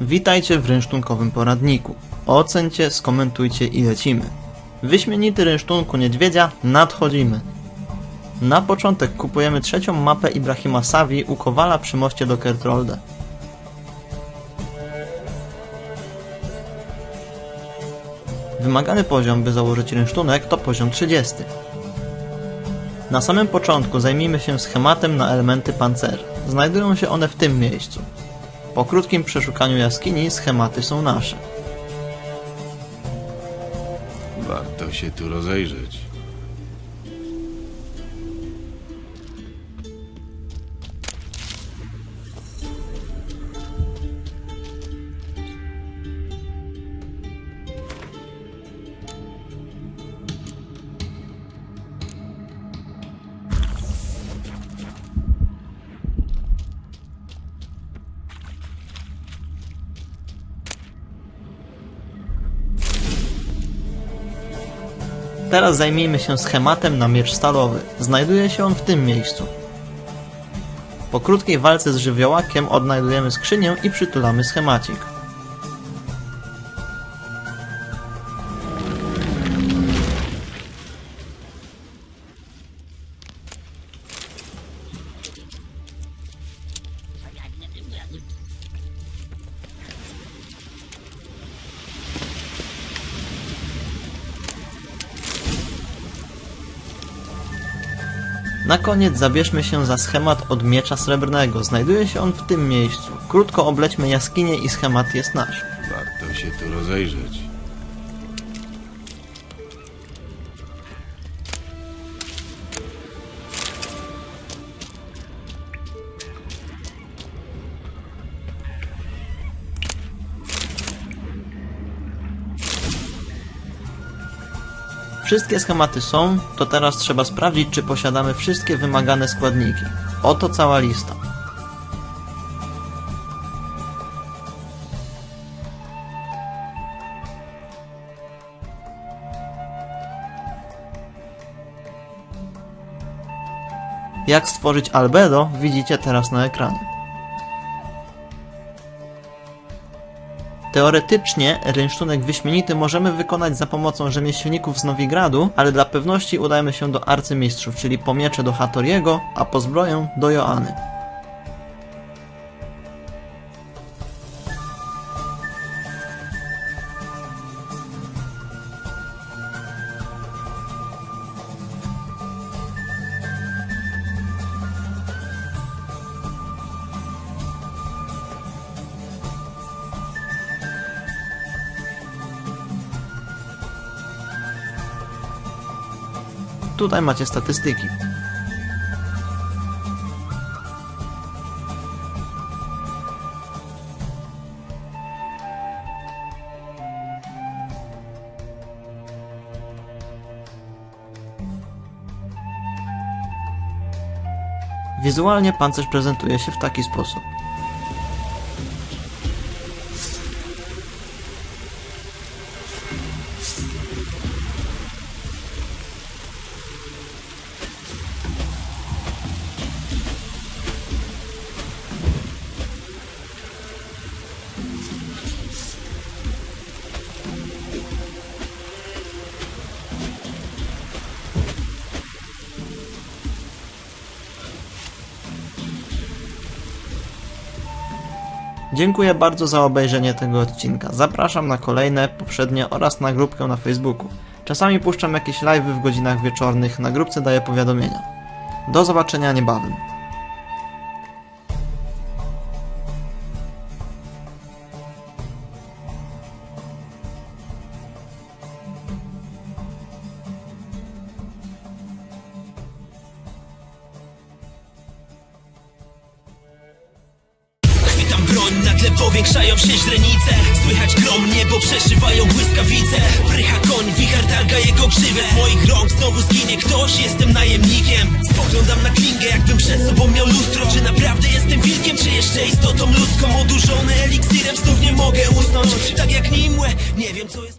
Witajcie w rynsztunkowym poradniku. Ocencie, skomentujcie i lecimy. Wyśmienity rynsztunku niedźwiedzia, nadchodzimy. Na początek kupujemy trzecią mapę Ibrahima Savi u Kowala przy moście do Kertrolde. Wymagany poziom, by założyć rynsztunek, to poziom 30. Na samym początku zajmijmy się schematem na elementy pancera. Znajdują się one w tym miejscu. Po krótkim przeszukaniu jaskini schematy są nasze. Warto się tu rozejrzeć. Teraz zajmijmy się schematem na miecz stalowy. Znajduje się on w tym miejscu. Po krótkiej walce z żywiołakiem odnajdujemy skrzynię i przytulamy schemacik. Na koniec zabierzmy się za schemat od miecza srebrnego. Znajduje się on w tym miejscu. Krótko oblećmy jaskinię i schemat jest nasz. Warto się tu rozejrzeć. Wszystkie schematy są, to teraz trzeba sprawdzić, czy posiadamy wszystkie wymagane składniki. Oto cała lista. Jak stworzyć albedo widzicie teraz na ekranie. Teoretycznie rynsztunek wyśmienity możemy wykonać za pomocą rzemieślników z Nowigradu, ale dla pewności udajemy się do arcymistrzów, czyli po miecze do Hatoriego, a po zbroję do Joany. Tutaj macie statystyki. Wizualnie pancerz prezentuje się w taki sposób. Dziękuję bardzo za obejrzenie tego odcinka. Zapraszam na kolejne, poprzednie oraz na grupkę na Facebooku. Czasami puszczam jakieś live'y w godzinach wieczornych, na grupce daję powiadomienia. Do zobaczenia niebawem. Nagle powiększają się źrenice. Słychać grom, niebo przeszywają błyskawice. Prycha koń, wicher targa jego grzywę. Z moich rąk znowu zginie ktoś, jestem najemnikiem. Spoglądam na klingę, jakbym przed sobą miał lustro. Czy naprawdę jestem wilkiem, czy jeszcze istotą ludzką? Odurzony eliksirem, znów nie mogę usnąć. Tak jak nimłe, nie wiem co jest